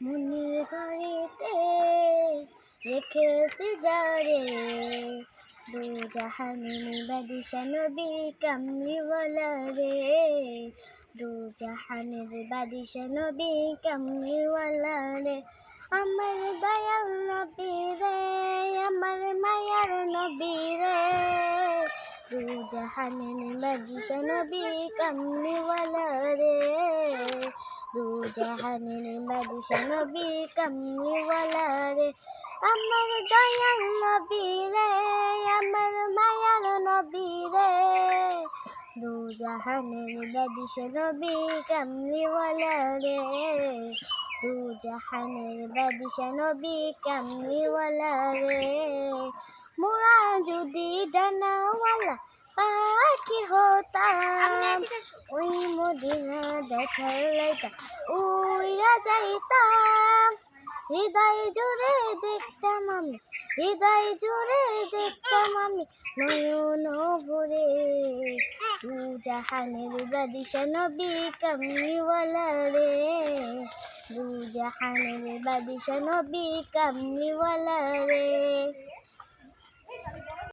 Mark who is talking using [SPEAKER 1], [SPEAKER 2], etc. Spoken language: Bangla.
[SPEAKER 1] মনের ঘরেতে রেখেছি যারে দু জাহানের বাদিশা নবী কামলিওয়ালা রে দু জাহানের বাদিশা নবী কামলিওয়ালা রে আমার দয়াল নবী রে, আমার মায়ার নবী রে। দু জাহানের বাদিশা নবী কামলিওয়ালা রে আমার দয়াল নবী রে আমার মায়ার নবী রে দু জাহানের বাদিশা নবী কামলিওয়ালা রে দু জাহানের বাদিশা নবী কামলিওয়ালা রে মোরা যদি ডানাওয়ালা পাখি হতাম ওই মদিনা দেখার লাইকা, উইরা যাইতাম। হৃদয় জুড়ে দেখতাম আমি, হৃদয় জুড়ে দেখতাম আমি নয়ন ভরে জাহানের বাদিশা নবী কামলিওয়ালা রে। দু জাহানের বাদিশা নবী কামলিওয়ালা রে।